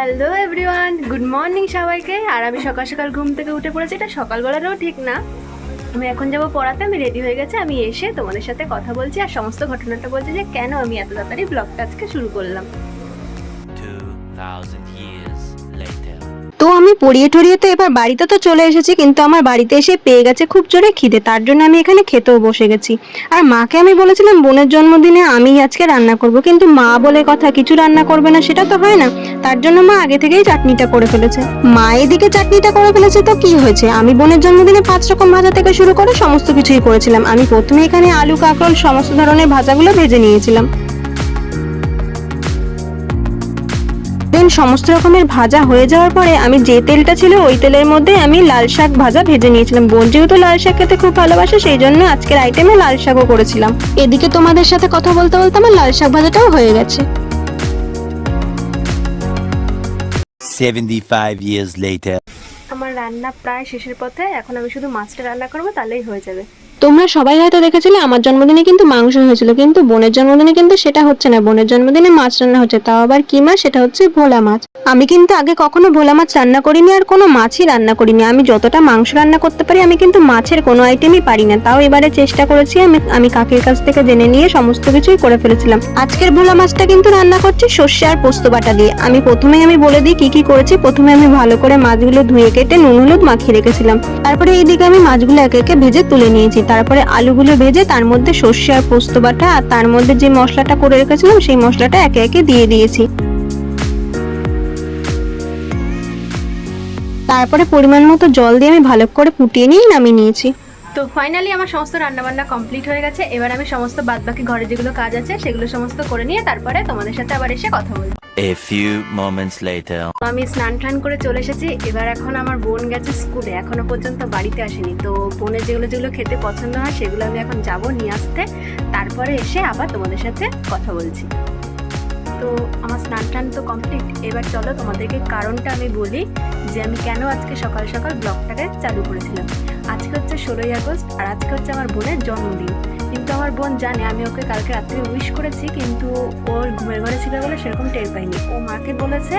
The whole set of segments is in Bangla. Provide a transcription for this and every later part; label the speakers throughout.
Speaker 1: হ্যালো এভরিওয়ান গুড মর্নিং সবাইকে। আর আমি সকাল সকাল ঘুম থেকে উঠে পড়েছি এটা সকালবেলাটাও ঠিক না। আমি এখন যাব পড়াতে আমি রেডি হয়ে গেছে আমি এসে তোমাদের সাথে কথা বলছি আর সমস্ত ঘটনাটা বলছি যে কেন আমি এত তাড়াতাড়ি ব্লগটা আজকে শুরু করলাম।
Speaker 2: 2,000 years. later.
Speaker 3: তো আমি পড়িয়ে টড়িয়ে তো এবার বাড়িতে তো চলে এসেছি, কিন্তু আমার বাড়িতে এসে পেয়ে গেছে খুব জোরে খিদে, তার জন্য আমি এখানে খেতেও বসে গেছি। আর মাকে আমি বলেছিলাম, বোনের জন্মদিনে আমি আজকে রান্না করব, কিন্তু মা বলে কথা, কিছু রান্না করবে না, সেটা তো হয় না। তার জন্য মা আগে থেকেই চাটনিটা করে ফেলেছে। মা এদিকে চাটনিটা করে ফেলেছে, তো কি হয়েছে? আমি বোনের জন্মদিনে পাঁচ রকম ভাজা থেকে শুরু করে সমস্ত কিছুই করেছিলাম। আমি প্রথমে এখানে আলু, কাঁকরোল, সমস্ত ধরনের ভাজাগুলো ভেজে নিয়েছিলাম। দেন সমস্ত রকমের ভাজা হয়ে যাওয়ার পরে আমি যে তেলটা ছিল ওই তেলের মধ্যে আমি লাল শাক ভাজা ভেজে নিয়েছিলাম। বোন যেহেতু লাল শাক খেতে খুব ভালোবাসে সেই জন্য আজকের আইটেমে লাল শাকও করেছিলাম। এদিকে তোমাদের সাথে কথা বলতে বলতে আমার লাল শাক ভাজাটাও হয়ে গেছে।
Speaker 2: 75 years later.
Speaker 1: আমার রান্না প্রায় শেষের পথে এখন আমি শুধু মাছটা রান্না করব তাহলেই হয়ে যাবে।
Speaker 3: তোমরা সবাই হয়তো দেখেছিলে, আমার জন্মদিনে কিন্তু মাংস হয়েছিল, কিন্তু বোনের জন্মদিনে কিন্তু সেটা হচ্ছে না। বোনের জন্মদিনে মাছ রান্না হচ্ছে, তাও আবার কি মাছ? সেটা হচ্ছে ভোলা মাছ। আমি কিন্তু আগে কখনো ভোলা মাছ রান্না করিনি আর কোনো মাছই রান্না করিনি। আমি যতটা মাংস রান্না করতে পারি, আমি কিন্তু মাছের কোনো আইটেমই পারি না। তাও এবারে চেষ্টা করেছি, আমি আমি কাকির কাছ থেকে জেনে নিয়ে সমস্ত কিছুই করে ফেলেছিলাম। আজকের ভোলা মাছটা কিন্তু রান্না করছি সর্ষে আর পোস্ত বাটা দিয়ে। আমি প্রথমে আমি বলে দিই কি কি করেছি। প্রথমে আমি ভালো করে মাছগুলো ধুয়ে কেটে নুন হলুদ মাখিয়ে রেখেছিলাম। তারপরে এইদিকে আমি মাছগুলো একে একে ভেজে তুলে নিয়েছি। তারপরে আলুগুলো ভেজে তার মধ্যে সর্ষে আর পোস্ত বাটা আর তার মধ্যে যে মশলাটা করে রেখেছিলাম, সেই মশলাটা একে একে দিয়ে দিয়েছি। তারপরে পরিমাণ মতো জল দিয়ে আমি ভালো করে ফুটিয়ে নিয়ে নামিয়ে নিয়েছি।
Speaker 1: তো ফাইনালি আমার সমস্ত রান্নাবান্না কমপ্লিট হয়ে গেছে। এবার আমি সমস্ত বাদবাকি ঘরে যেগুলো কাজ আছে, সেগুলো সমস্ত করে নিয়ে তারপরে তোমাদের সাথে আবার এসে কথা বলব।
Speaker 2: A few moments later.
Speaker 1: আমি স্নান টান করে চলে এসেছি। এবার এখন আমার বোন গেছে স্কুলে। এখনও পর্যন্ত বাড়িতে আসেনি। তো বোনের যেগুলো যেগুলো খেতে পছন্দ হয়, সেগুলো আমি এখন যাব নিয়ে আসতে। তারপরে এসে আবার তোমাদের সাথে কথা বলছি। তো আমার স্নান টান তো কমপ্লিট এবার চলো তোমাদেরকে কারণটা আমি বলি যে আমি কেন আজকে সকাল সকাল ব্লগটাকে চালু করেছিলাম। আজকে হচ্ছে ষোলোই আগস্ট আর আজকে হচ্ছে আমার বোনের জন্মদিন। কিন্তু আমার বোন জানে, আমি ওকে কালকে রাত্রে উইশ করেছি, কিন্তু ওর ঘুমের ঘরে ছিল বলে সেরকম টের পাইনি। ও মাকে বলেছে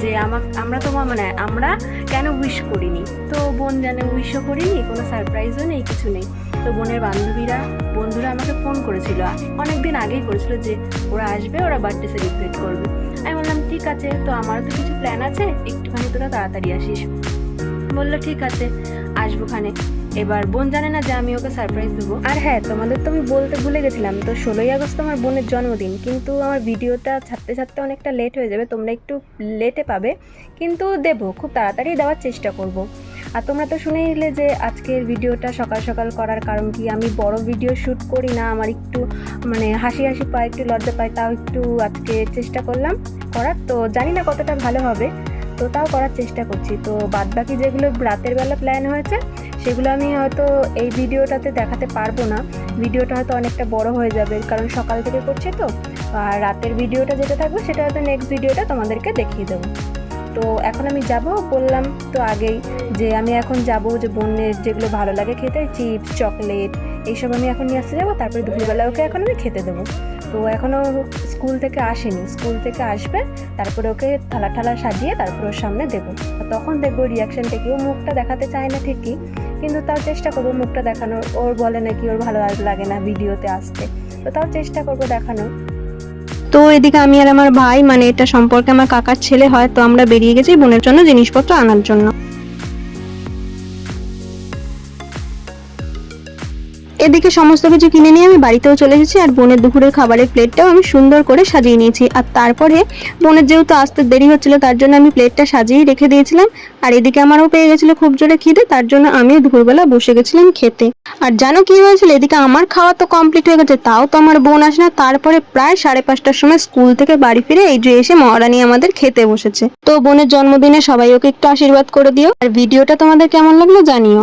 Speaker 1: যে আমা আমরা তোমার মানে আমরা কেন উইশ করিনি? তো বোন জানে উইশও করিনি, কোনো সারপ্রাইজও নেই, কিছু নেই। তো বোনের বান্ধবীরা, বন্ধুরা আমাকে ফোন করেছিল। অনেক দিন আগেই করেছিল যে, ওরা আসবে, ওরা বার্থডে সেলিব্রেট করবে। আমি বললাম, ঠিক আছে, তো আমারও তো কিছু প্ল্যান আছে, একটুখানি তোরা তাড়াতাড়ি আসিস। বলল, ঠিক আছে আসবোখানে এবার বোন জানে না যে আমি ওকে সারপ্রাইজ দেবো আর হ্যাঁ তোমাদের তো আমি বলতে ভুলে গেছিলাম, তো ষোলোই আগস্ট আমার বোনের জন্মদিন, কিন্তু আমার ভিডিওটা ছাড়তে ছাড়তে অনেকটা লেট হয়ে যাবে, তোমরা একটু লেটে পাবে, কিন্তু দেবো, খুব তাড়াতাড়ি দেওয়ার চেষ্টা করব। আর তোমরা তো শুনেই এলে যে আজকের ভিডিওটা সকাল সকাল করার কারণ কি, আমি বড় ভিডিও শ্যুট করি না, আমার একটু মানে হাসি হাসি পায়, একটু লজ্জা পায়, তাও একটু আজকে চেষ্টা করলাম করার, তো জানি না কতটা ভালো হবে তো তাও করার চেষ্টা করছি। তো বাদবাকি যেগুলো রাতের বেলা প্ল্যান হয়েছে, সেগুলো আমি হয়তো এই ভিডিওটাতে দেখাতে পারব না। ভিডিওটা হয়তো অনেকটা বড় হয়ে যাবে, কারণ সকাল থেকে করছি তো। আর রাতের ভিডিওটা যেটা থাকবে, সেটা হয়তো নেক্সট ভিডিওটা তোমাদেরকে দেখিয়ে দেবো। তো এখন আমি যাব, বললাম তো আগেই যে আমি এখন যাব যে বোনের যেগুলো ভালো লাগে খেতে, চিপস, চকলেট, এইসব আমি এখন নিয়ে আসতে যাব, তারপরে দুপুরবেলা ওকে এখন আমি খেতে দেবো। তো এখনও স্কুল থেকে আসেনি। স্কুল থেকে আসবে, তারপরে ওকে থালা ঠালা সাজিয়ে তারপর ওর সামনে দেবো। তখন দেখব রিয়াকশানটা কি ও মুখটা দেখাতে চায় না ঠিকই, কিন্তু তাও চেষ্টা করব মুখটা দেখানোর। ওর বলে নাকি ওর ভালো লাগে না ভিডিওতে আসতে। তো তাও চেষ্টা করব দেখানোর।
Speaker 3: তো এদিকে আমি আর আমার ভাই মানে এটা সম্পর্কে আমার কাকার ছেলে হয়, তো আমরা বেরিয়ে গেছি বোনের জন্য জিনিসপত্র আনার জন্য। এদিকে সমস্ত কিছু কিনে নিয়ে আমি বাড়িতেও চলে এসেছি, আর বোনের দুপুরের খাবারের প্লেটটাও আমি সুন্দর করে সাজিয়ে নিয়েছি। আর তারপরে বোনের যেহেতু আসতে দেরি হচ্ছিল, তার জন্য আমি প্লেটটা সাজিয়ে রেখে দিয়েছিলাম। আর এদিকে আমারও পেয়ে গেছিল খুব জোরে খিদে, তার জন্য আমিও দুপুরবেলা বসে গেছিলাম খেতে। আর জানো কি হয়েছিল? এদিকে আমার খাওয়া তো কমপ্লিট হয়ে গেছে, তাও তো আমার বোন আসে না। তারপরে প্রায় সাড়ে পাঁচটার সময় স্কুল থেকে বাড়ি ফিরে এই যে এসে মহারানী আমাদের খেতে বসেছে। তো বোনের জন্মদিনে সবাই ওকে একটু আশীর্বাদ করে দিও। আর ভিডিওটা তোমাদের কেমন লাগল জানিও।